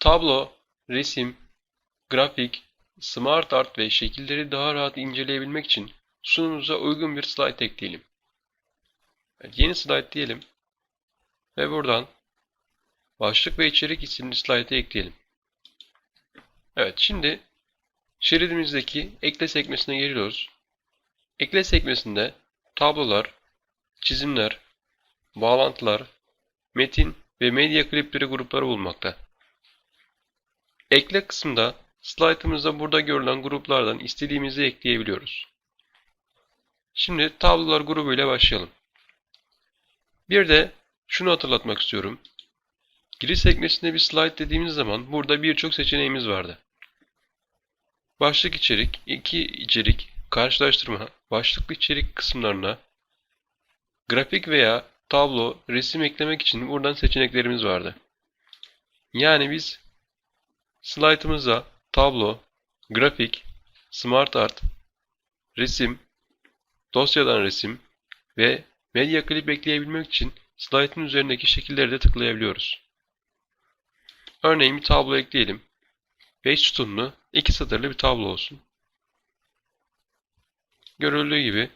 Tablo, resim, grafik, smart art ve şekilleri daha rahat inceleyebilmek için sunumumuza uygun bir slide ekleyelim. Yeni slide diyelim ve buradan başlık ve içerik isimli slide'ı ekleyelim. Evet, şimdi şeridimizdeki ekle sekmesine geliyoruz. Ekle sekmesinde tablolar, çizimler, bağlantılar, metin ve medya klipleri grupları bulunmakta. Ekle kısmında slaytımızda burada görülen gruplardan istediğimizi ekleyebiliyoruz. Şimdi tablolar grubu ile başlayalım. Bir de şunu hatırlatmak istiyorum. Giriş sekmesinde bir slide dediğimiz zaman burada birçok seçeneğimiz vardı. Başlık içerik, iki içerik, karşılaştırma, başlıklı içerik kısımlarına grafik veya tablo, resim eklemek için buradan seçeneklerimiz vardı. Yani biz slaytımıza tablo, grafik, smart art, resim, dosyadan resim ve medya klip ekleyebilmek için slaytın üzerindeki şekilleri de tıklayabiliyoruz. Örneğin bir tablo ekleyelim. 5 sütunlu, 2 satırlı bir tablo olsun. Görüldüğü gibi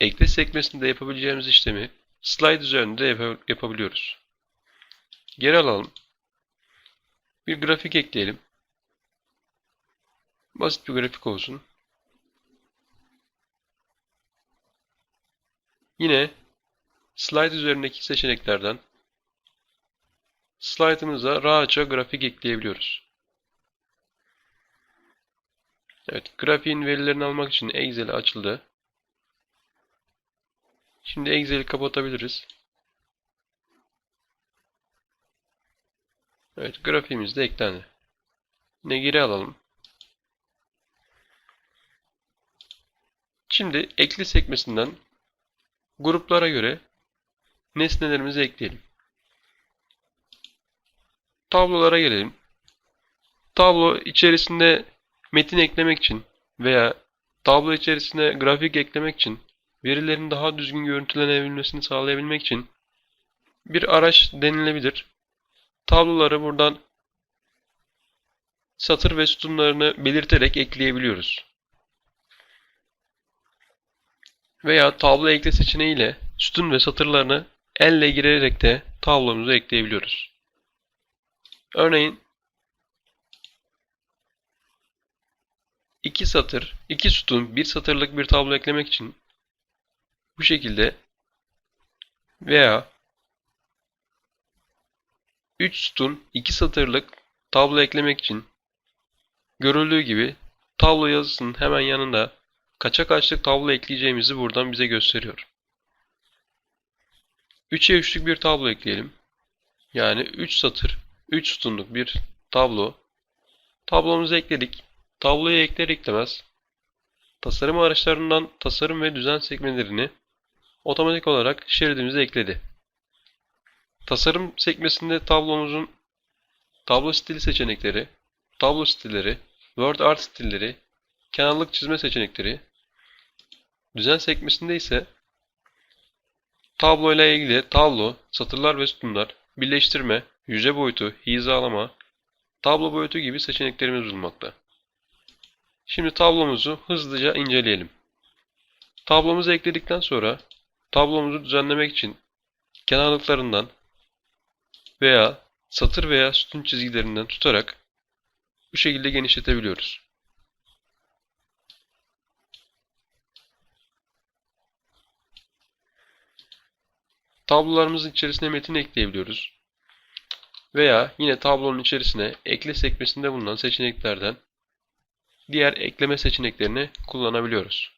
ekle sekmesinde yapabileceğimiz işlemi slide üzerinde yap yapabiliyoruz. Geri alalım. Bir grafik ekleyelim. Basit bir grafik olsun. Yine slide üzerindeki seçeneklerden slide'ımıza rahatça grafik ekleyebiliyoruz. Evet, grafiğin verilerini almak için Excel açıldı. Şimdi Excel'i kapatabiliriz. Evet, grafiğimiz de eklendi. Yine geri alalım. Şimdi ekli sekmesinden gruplara göre nesnelerimizi ekleyelim. Tablolara gelelim. Tablo içerisinde metin eklemek için veya tablo içerisine grafik eklemek için verilerin daha düzgün görüntülenebilmesini sağlayabilmek için bir araç denilebilir. Tabloları buradan satır ve sütunlarını belirterek ekleyebiliyoruz. Veya tablo ekle seçeneğiyle sütun ve satırlarını elle girerek de tablomuza ekleyebiliyoruz. Örneğin iki satır, iki sütun, bir satırlık bir tablo eklemek için bu şekilde veya 3 sütun 2 satırlık tablo eklemek için görüldüğü gibi tablo yazısının hemen yanında kaça kaçlık tablo ekleyeceğimizi buradan bize gösteriyor. 3'e 3'lük bir tablo ekleyelim. Yani 3 satır, 3 sütunluk bir tablo. Tablomuzu ekledik. Tabloyu ekler eklemez tasarım araçlarından tasarım ve düzen sekmelerini otomatik olarak şeridimize ekledi. Tasarım sekmesinde tablomuzun tablo stili seçenekleri, tablo stilleri, Word Art stilleri, kenarlık çizme seçenekleri, düzen sekmesinde ise tablo ile ilgili tablo, satırlar ve sütunlar, birleştirme, yüze boyutu, hizalama, tablo boyutu gibi seçeneklerimiz bulunmakta. Şimdi tablomuzu hızlıca inceleyelim. Tablomuzu ekledikten sonra tablomuzu düzenlemek için kenarlıklarından veya satır veya sütun çizgilerinden tutarak bu şekilde genişletebiliyoruz. Tablolarımızın içerisine metin ekleyebiliyoruz. Veya yine tablonun içerisine ekle sekmesinde bulunan seçeneklerden diğer ekleme seçeneklerini kullanabiliyoruz.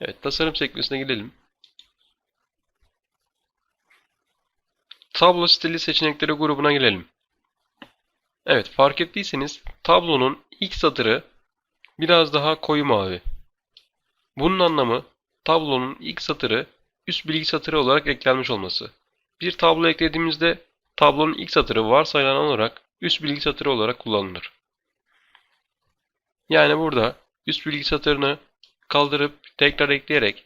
Evet, tasarım sekmesine gidelim. Tablo stili seçenekleri grubuna gelelim. Evet, fark ettiyseniz tablonun ilk satırı biraz daha koyu mavi. Bunun anlamı tablonun ilk satırı üst bilgi satırı olarak eklenmiş olması. Bir tablo eklediğimizde tablonun ilk satırı varsayılan olarak üst bilgi satırı olarak kullanılır. Yani burada üst bilgi satırını kaldırıp tekrar ekleyerek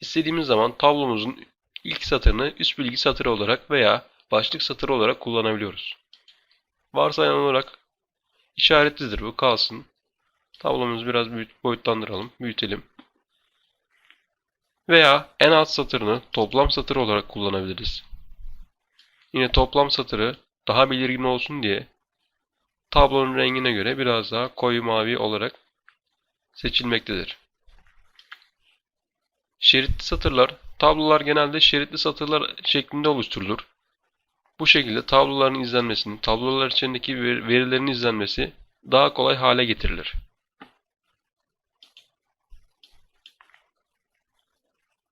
istediğimiz zaman tablomuzun ilk satırını üst bilgi satırı olarak veya başlık satırı olarak kullanabiliyoruz. Varsayılan olarak işaretlidir bu kalsın. Tablomuzu biraz büyüt, boyutlandıralım, büyütelim. Veya en alt satırını toplam satır olarak kullanabiliriz. Yine toplam satırı daha belirgin olsun diye tablonun rengine göre biraz daha koyu mavi olarak seçilmektedir. Şeritli satırlar, tablolar genelde şeritli satırlar şeklinde oluşturulur. Bu şekilde tabloların izlenmesinin, tablolar içindeki verilerin izlenmesi daha kolay hale getirilir.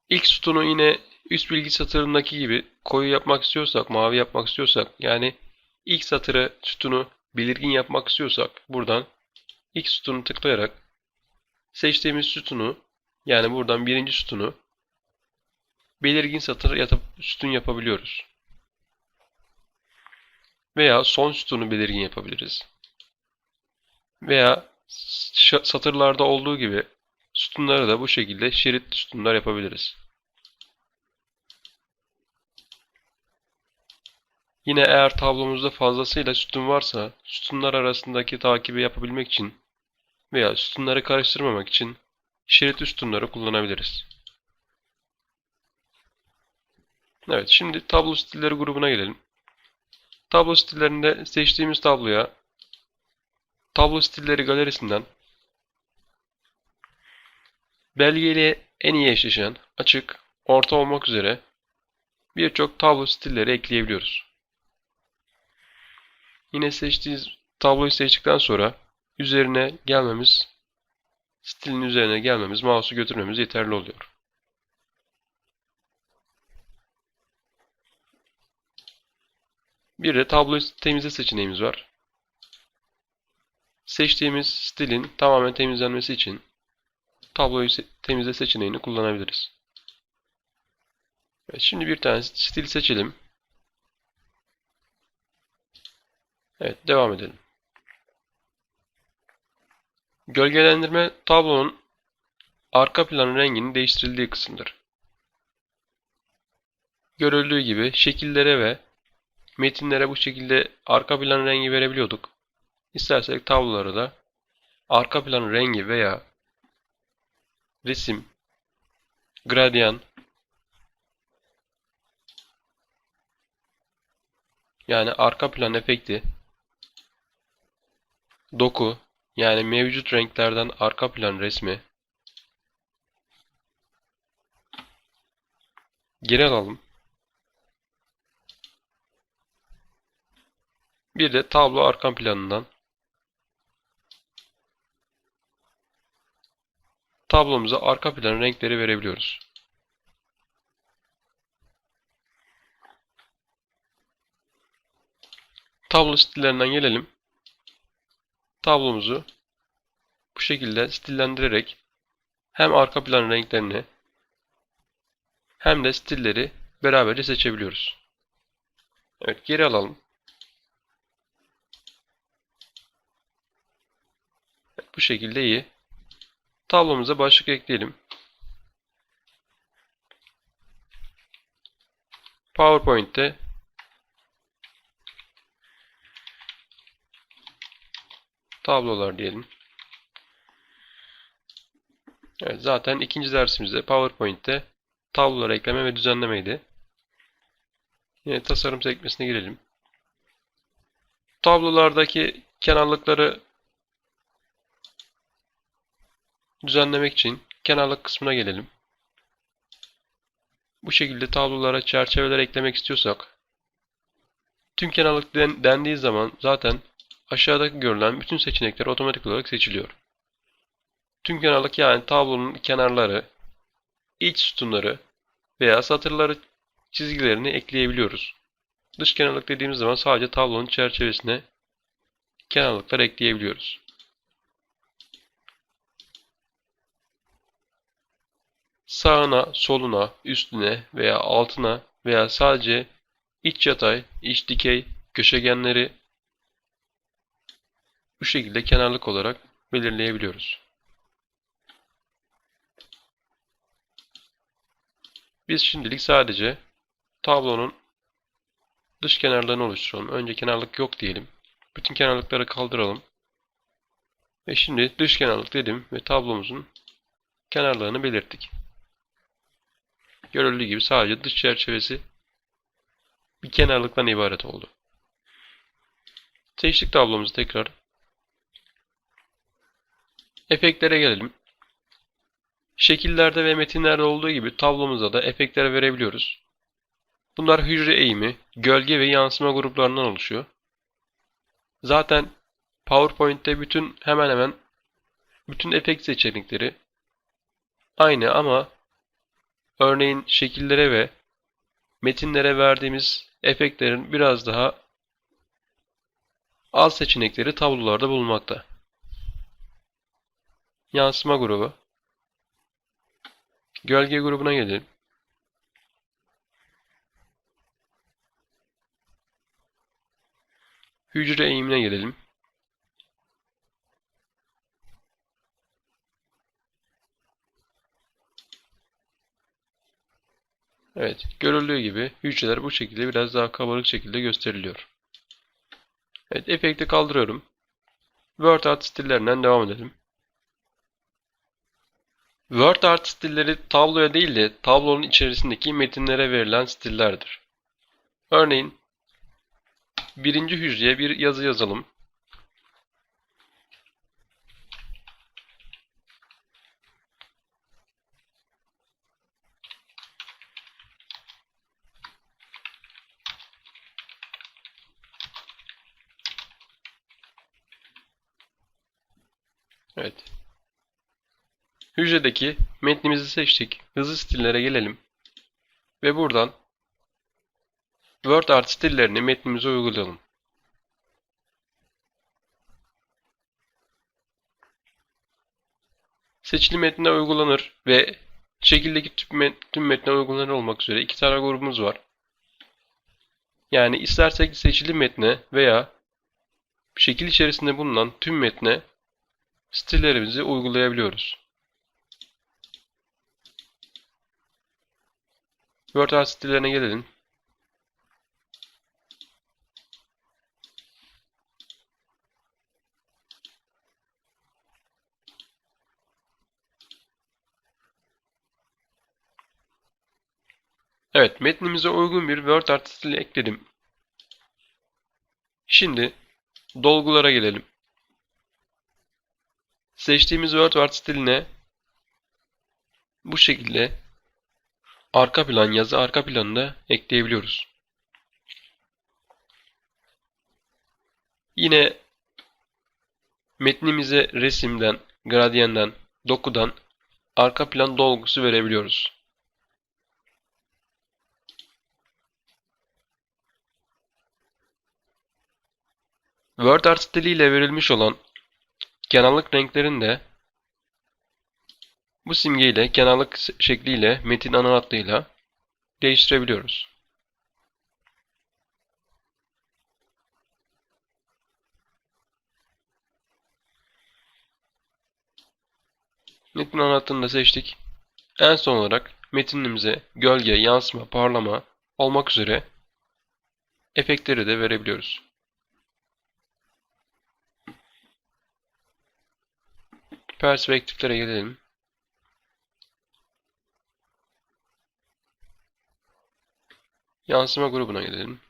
İlk sütunu yine üst bilgi satırındaki gibi koyu yapmak istiyorsak, mavi yapmak istiyorsak, yani ilk satırı sütunu belirgin yapmak istiyorsak buradan ilk sütunu tıklayarak seçtiğimiz sütunu yani buradan birinci sütunu belirgin satır yatıp sütun yapabiliyoruz. Veya son sütunu belirgin yapabiliriz. Veya satırlarda olduğu gibi sütunları da bu şekilde şeritli sütunlar yapabiliriz. Yine eğer tablomuzda fazlasıyla sütun varsa sütunlar arasındaki takibi yapabilmek için veya sütunları karıştırmamak için şeritli sütunları kullanabiliriz. Evet şimdi tablo stilleri grubuna gelelim. Tablo stillerinde seçtiğimiz tabloya tablo stilleri galerisinden belgeyle en iyi eşleşen açık, orta olmak üzere birçok tablo stilleri ekleyebiliyoruz. Yine seçtiğiniz tabloyu seçtikten sonra üzerine gelmemiz, stilin üzerine gelmemiz, mouse'u götürmemiz yeterli oluyor. Bir de tabloyu temizle seçeneğimiz var. Seçtiğimiz stilin tamamen temizlenmesi için tabloyu temizle seçeneğini kullanabiliriz. Evet, şimdi bir tane stil seçelim. Evet, devam edelim. Gölgelendirme tablonun arka plan renginin değiştirildiği kısımdır. Görüldüğü gibi şekillere ve metinlere bu şekilde arka plan rengi verebiliyorduk. İstersek tablolara da arka plan rengi veya resim, gradyan yani arka plan efekti doku yani mevcut renklerden arka plan resmi geri alalım. Bir de tablo arka planından tablomuza arka plan renkleri verebiliyoruz. Tablo stillerinden gelelim tablomuzu bu şekilde stillendirerek hem arka plan renklerini hem de stilleri beraberce seçebiliyoruz. Evet geri alalım. Bu şekilde iyi. Tablomuza başlık ekleyelim. PowerPoint'te tablolar diyelim. Evet, zaten ikinci dersimizde PowerPoint'te tablolar ekleme ve düzenlemeydi. Yine tasarım sekmesine girelim. Tablolardaki kenarlıkları düzenlemek için kenarlık kısmına gelelim. Bu şekilde tablolara çerçeveler eklemek istiyorsak tüm kenarlık dendiği zaman zaten Aşağıdaki görülen bütün seçenekler otomatik olarak seçiliyor. Tüm kenarlık yani tablonun kenarları, iç sütunları veya satırları çizgilerini ekleyebiliyoruz. Dış kenarlık dediğimiz zaman sadece tablonun çerçevesine kenarlıklar ekleyebiliyoruz. Sağına, soluna, üstüne veya altına veya sadece iç yatay, iç dikey, köşegenleri bu şekilde kenarlık olarak belirleyebiliyoruz. Biz şimdilik sadece tablonun dış kenarlarını oluşturalım. Önce kenarlık yok diyelim. Bütün kenarlıkları kaldıralım. Ve şimdi dış kenarlık dedim ve tablomuzun kenarlarını belirttik. Görüldüğü gibi sadece dış çerçevesi bir kenarlıktan ibaret oldu. Seçtik tablomuzu tekrar. Efektlere gelelim. Şekillerde ve metinlerde olduğu gibi tablomuzda da efektler verebiliyoruz. Bunlar hücre eğimi, gölge ve yansıma gruplarından oluşuyor. Zaten PowerPoint'te bütün hemen hemen bütün efekt seçenekleri aynı ama örneğin şekillere ve metinlere verdiğimiz efektlerin biraz daha az seçenekleri tablolarda bulunmakta. Yansıma grubu. Gölge grubuna gelelim. Hücre eğimine gelelim. Evet, görüldüğü gibi hücreler bu şekilde biraz daha kabarık şekilde gösteriliyor. Evet, efekti kaldırıyorum. Word Art stillerinden devam edelim. Word Art stilleri tabloya değil de tablonun içerisindeki metinlere verilen stillerdir. Örneğin birinci hücreye bir yazı yazalım. Hücredeki metnimizi seçtik. Hızlı stillere gelelim. Ve buradan Word Art stillerini metnimize uygulayalım. Seçili metne uygulanır ve şekildeki tüm, met tüm metne uygulanır olmak üzere iki tane grubumuz var. Yani istersek seçili metne veya şekil içerisinde bulunan tüm metne stillerimizi uygulayabiliyoruz. Word Art stillerine gelelim. Evet, metnimize uygun bir Word Art stili ekledim. Şimdi dolgulara gelelim. Seçtiğimiz Word Art stiline bu şekilde arka plan, yazı arka planını da ekleyebiliyoruz. Yine metnimize resimden, gradiyenden, dokudan arka plan dolgusu verebiliyoruz. Word Art stiliyle verilmiş olan kenarlık renklerini de bu simgeyle, kenarlık şekliyle, metin ana hattıyla değiştirebiliyoruz. Metin ana hattını da seçtik. En son olarak metinimize gölge, yansıma, parlama olmak üzere efektleri de verebiliyoruz. Perspektiflere gelelim. Yansıma grubuna gelelim.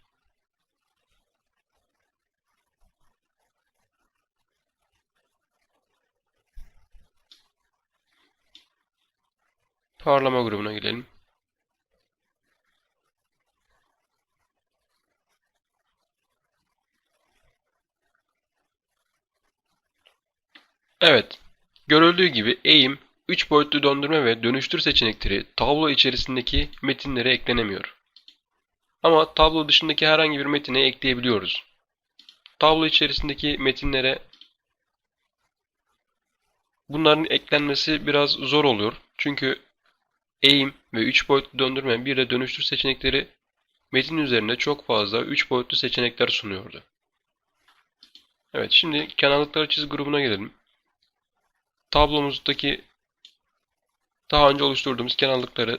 Parlama grubuna gelelim. Evet. Görüldüğü gibi eğim, 3 boyutlu döndürme ve dönüştür seçenekleri tablo içerisindeki metinlere eklenemiyor. Ama tablo dışındaki herhangi bir metine ekleyebiliyoruz. Tablo içerisindeki metinlere bunların eklenmesi biraz zor olur. Çünkü eğim ve 3 boyutlu döndürme bir de dönüştür seçenekleri metin üzerinde çok fazla 3 boyutlu seçenekler sunuyordu. Evet şimdi kenarlıkları çiz grubuna gelelim. Tablomuzdaki daha önce oluşturduğumuz kenarlıkları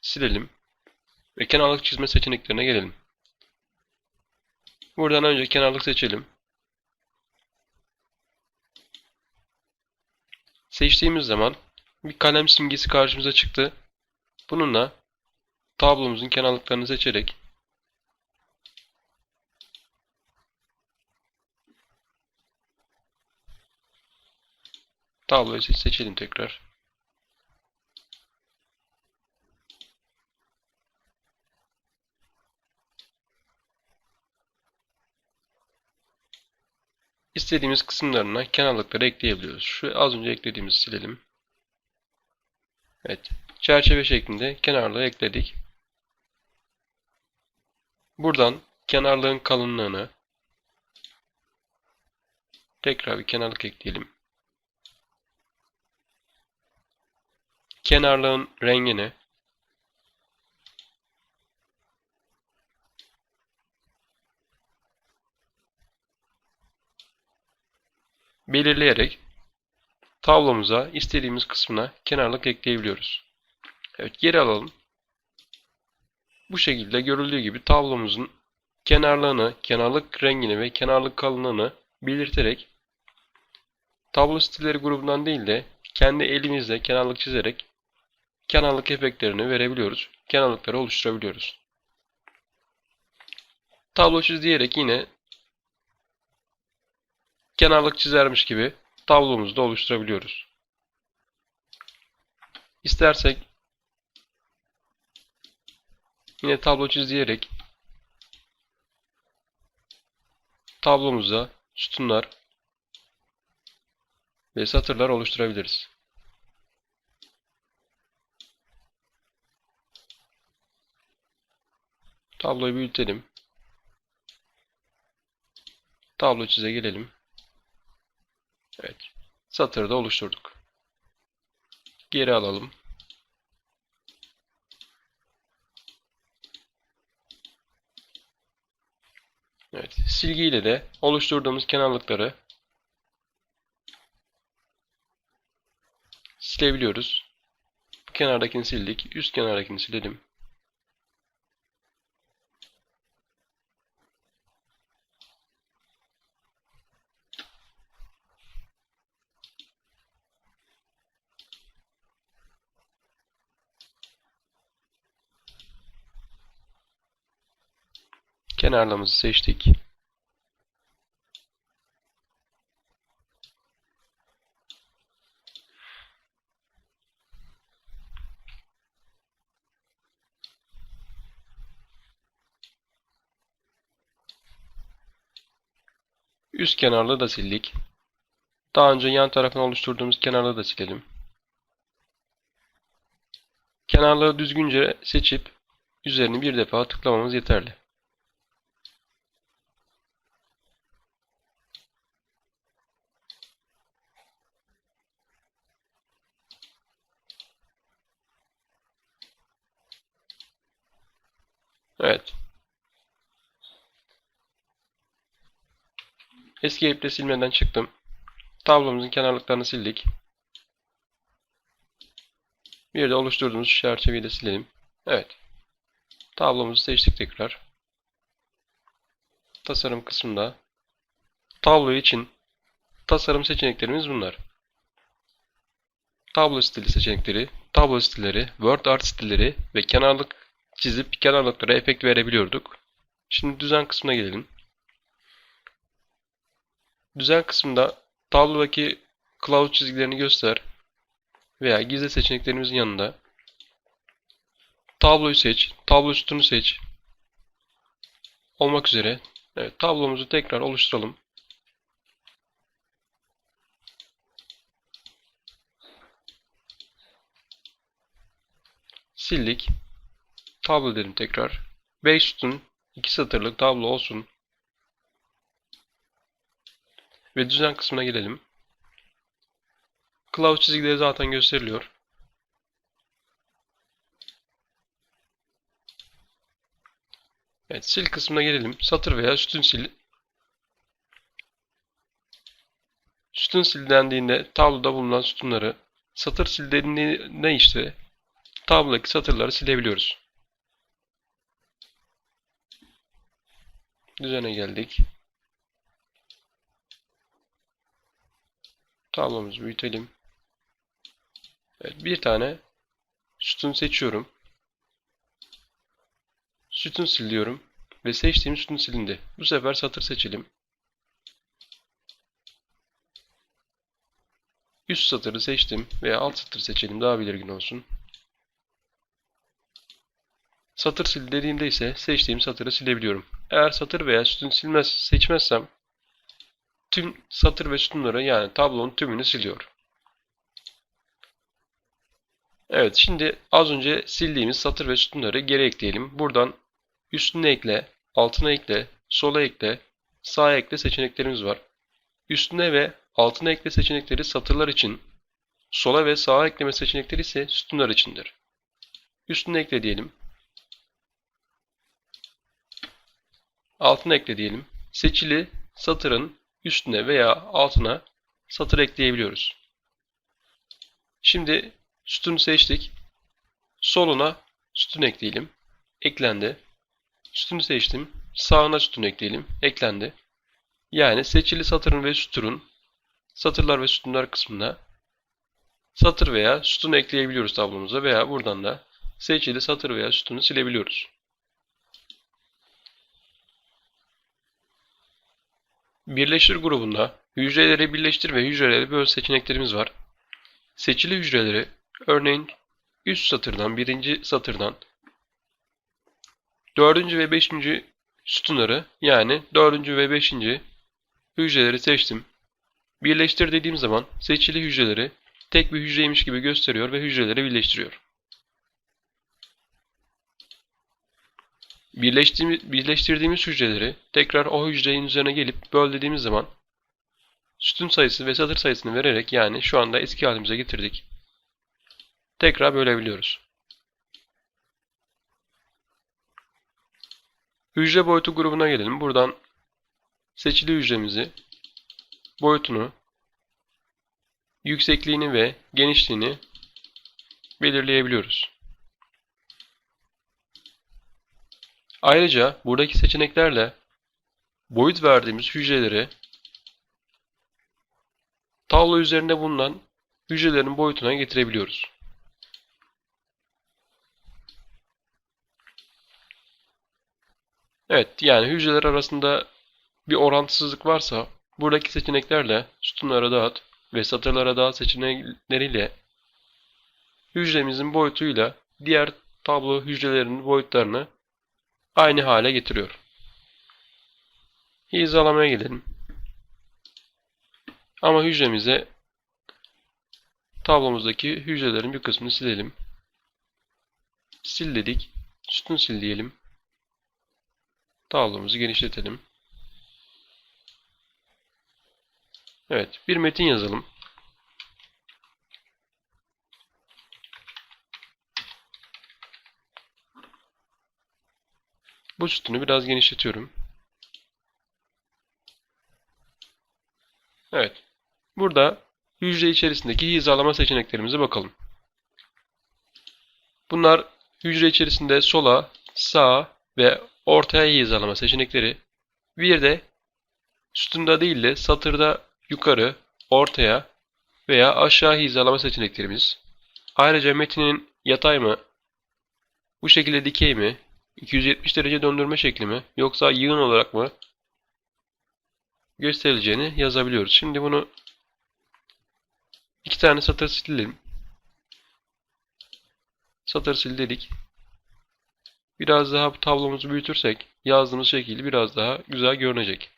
silelim ve kenarlık çizme seçeneklerine gelelim. Buradan önce kenarlık seçelim. Seçtiğimiz zaman bir kalem simgesi karşımıza çıktı. Bununla tablomuzun kenarlıklarını seçerek tabloyu seç- seçelim tekrar. İstediğimiz kısımlarına kenarlıkları ekleyebiliyoruz. Şu az önce eklediğimizi silelim. Evet. Çerçeve şeklinde kenarlığı ekledik. Buradan kenarlığın kalınlığını tekrar bir kenarlık ekleyelim. Kenarlığın rengini belirleyerek tablomuza istediğimiz kısmına kenarlık ekleyebiliyoruz. Evet geri alalım. Bu şekilde görüldüğü gibi tablomuzun kenarlığını, kenarlık rengini ve kenarlık kalınlığını belirterek tablo stilleri grubundan değil de kendi elimizle kenarlık çizerek kenarlık efektlerini verebiliyoruz. Kenarlıkları oluşturabiliyoruz. Tablo çiz diyerek yine kenarlık çizermiş gibi tablomuzu da oluşturabiliyoruz. İstersek yine tablo çiz diyerek tablomuza sütunlar ve satırlar oluşturabiliriz. Tabloyu büyütelim. Tablo çize gelelim. Evet. Satırı da oluşturduk. Geri alalım. Evet. Silgiyle de oluşturduğumuz kenarlıkları silebiliyoruz. Bu kenardakini sildik. Üst kenardakini silelim. Kenarlarımızı seçtik. Üst kenarlığı da sildik. Daha önce yan tarafını oluşturduğumuz kenarlığı da silelim. Kenarlığı düzgünce seçip üzerini bir defa tıklamamız yeterli. Evet. Escape'de silmeden çıktım. Tablomuzun kenarlıklarını sildik. Bir de oluşturduğumuz çerçeveyi de silelim. Evet. Tablomuzu seçtik tekrar. Tasarım kısmında tablo için tasarım seçeneklerimiz bunlar. Tablo stili seçenekleri, tablo stilleri, word art stilleri ve kenarlık çizip kenarlıklara efekt verebiliyorduk. Şimdi düzen kısmına gelelim. Düzen kısmında tablodaki kılavuz çizgilerini göster veya gizli seçeneklerimizin yanında tabloyu seç, tablo sütunu seç olmak üzere evet, tablomuzu tekrar oluşturalım. Sildik. Tablo dedim tekrar. 5 sütun 2 satırlık tablo olsun. Ve düzen kısmına gelelim. Kılavuz çizgileri zaten gösteriliyor. Evet, sil kısmına gelelim. Satır veya sütun sil. Sütun sil dendiğinde tabloda bulunan sütunları, satır sil dediğinde işte tablodaki satırları silebiliyoruz. Düzene geldik. Tablomuzu büyütelim. Evet, bir tane sütun seçiyorum. Sütun sil diyorum. Ve seçtiğim sütun silindi. Bu sefer satır seçelim. Üst satırı seçtim veya alt satır seçelim daha belirgin olsun. Satır sil dediğimde ise seçtiğim satırı silebiliyorum. Eğer satır veya sütun silmez, seçmezsem tüm satır ve sütunları yani tablonun tümünü siliyor. Evet şimdi az önce sildiğimiz satır ve sütunları geri ekleyelim. Buradan üstüne ekle, altına ekle, sola ekle, sağa ekle seçeneklerimiz var. Üstüne ve altına ekle seçenekleri satırlar için, sola ve sağa ekleme seçenekleri ise sütunlar içindir. Üstüne ekle diyelim. Altına ekle diyelim. Seçili satırın üstüne veya altına satır ekleyebiliyoruz. Şimdi sütunu seçtik. Soluna sütun ekleyelim. Eklendi. Sütunu seçtim. Sağına sütun ekleyelim. Eklendi. Yani seçili satırın ve sütunun satırlar ve sütunlar kısmına satır veya sütun ekleyebiliyoruz tablomuza veya buradan da seçili satır veya sütunu silebiliyoruz. Birleştir grubunda hücreleri birleştir ve hücreleri böl seçeneklerimiz var. Seçili hücreleri örneğin üst satırdan birinci satırdan dördüncü ve beşinci sütunları yani dördüncü ve beşinci hücreleri seçtim. Birleştir dediğim zaman seçili hücreleri tek bir hücreymiş gibi gösteriyor ve hücreleri birleştiriyor. Birleştiğimiz, birleştirdiğimiz hücreleri tekrar o hücrenin üzerine gelip böl dediğimiz zaman sütun sayısı ve satır sayısını vererek yani şu anda eski halimize getirdik. Tekrar bölebiliyoruz. Hücre boyutu grubuna gelelim. Buradan seçili hücremizi boyutunu, yüksekliğini ve genişliğini belirleyebiliyoruz. Ayrıca buradaki seçeneklerle boyut verdiğimiz hücreleri tablo üzerinde bulunan hücrelerin boyutuna getirebiliyoruz. Evet, yani hücreler arasında bir orantısızlık varsa buradaki seçeneklerle sütunlara dağıt ve satırlara dağıt seçenekleriyle hücremizin boyutuyla diğer tablo hücrelerinin boyutlarını aynı hale getiriyor. Hizalamaya gidelim. Ama hücremize tablomuzdaki hücrelerin bir kısmını silelim. Sil dedik. Sütun sil diyelim. Tablomuzu genişletelim. Evet, bir metin yazalım. Bu biraz genişletiyorum. Evet. Burada hücre içerisindeki hizalama seçeneklerimize bakalım. Bunlar hücre içerisinde sola, sağa ve ortaya hizalama seçenekleri. Bir de sütunda değil de satırda yukarı, ortaya veya aşağı hizalama seçeneklerimiz. Ayrıca metinin yatay mı, bu şekilde dikey mi, 270 derece döndürme şekli mi yoksa yığın olarak mı gösterileceğini yazabiliyoruz. Şimdi bunu iki tane satır silelim. Satır sil dedik. Biraz daha bu tablomuzu büyütürsek yazdığımız şekil biraz daha güzel görünecek.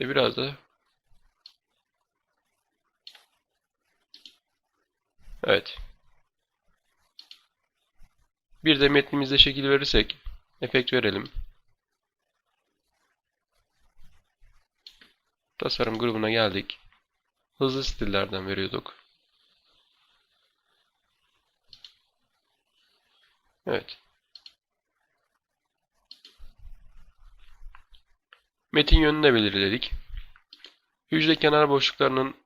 Ve biraz da Evet. Bir de metnimize şekil verirsek efekt verelim. Tasarım grubuna geldik. Hızlı stillerden veriyorduk. Evet. Metin yönünü belirledik. Hücre kenar boşluklarının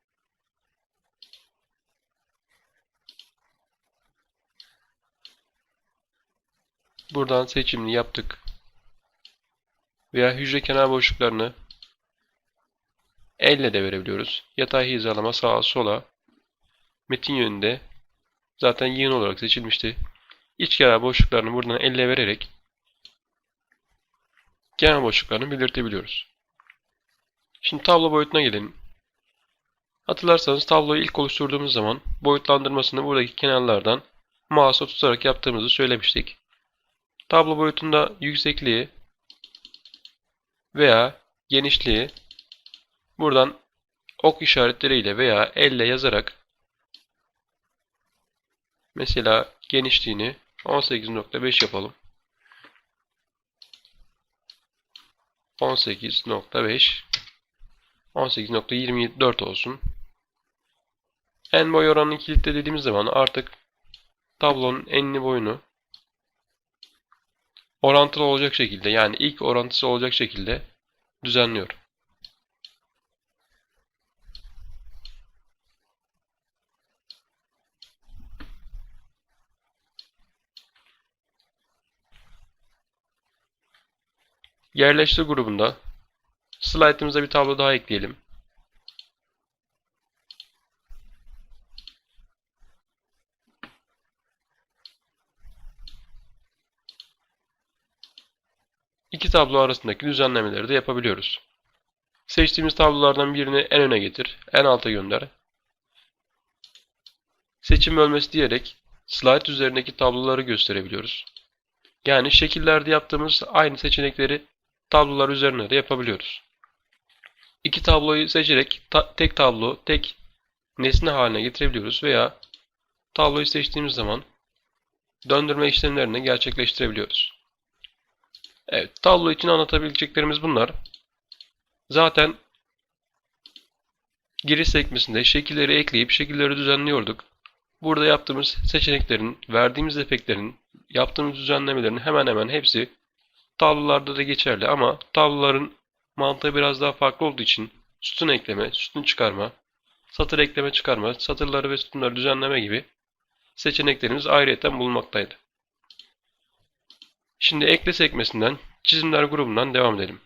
Buradan seçimini yaptık. Veya hücre kenar boşluklarını elle de verebiliyoruz. Yatay hizalama sağa sola. Metin yönünde zaten yığın olarak seçilmişti. İç kenar boşluklarını buradan elle vererek kenar boşluklarını belirtebiliyoruz. Şimdi tablo boyutuna gelelim. Hatırlarsanız tabloyu ilk oluşturduğumuz zaman boyutlandırmasını buradaki kenarlardan mouse'a tutarak yaptığımızı söylemiştik. Tablo boyutunda yüksekliği veya genişliği buradan ok işaretleriyle veya elle yazarak mesela genişliğini 18.5 yapalım. 18.5 18.24 olsun. En boy oranını kilitlediğimiz zaman artık tablonun enli boyunu orantılı olacak şekilde yani ilk orantısı olacak şekilde düzenliyor. Yerleştir grubunda slaytımıza bir tablo daha ekleyelim. İki tablo arasındaki düzenlemeleri de yapabiliyoruz. Seçtiğimiz tablolardan birini en öne getir, en alta gönder. Seçim bölmesi diyerek slide üzerindeki tabloları gösterebiliyoruz. Yani şekillerde yaptığımız aynı seçenekleri tablolar üzerine de yapabiliyoruz. İki tabloyu seçerek ta- tek tablo, tek nesne haline getirebiliyoruz veya tabloyu seçtiğimiz zaman döndürme işlemlerini gerçekleştirebiliyoruz. Evet, tablo için anlatabileceklerimiz bunlar. Zaten giriş sekmesinde şekilleri ekleyip şekilleri düzenliyorduk. Burada yaptığımız seçeneklerin, verdiğimiz efektlerin, yaptığımız düzenlemelerin hemen hemen hepsi tablolarda da geçerli ama tabloların mantığı biraz daha farklı olduğu için sütun ekleme, sütun çıkarma, satır ekleme çıkarma, satırları ve sütunları düzenleme gibi seçeneklerimiz ayrıyeten bulunmaktaydı. Şimdi ekle sekmesinden çizimler grubundan devam edelim.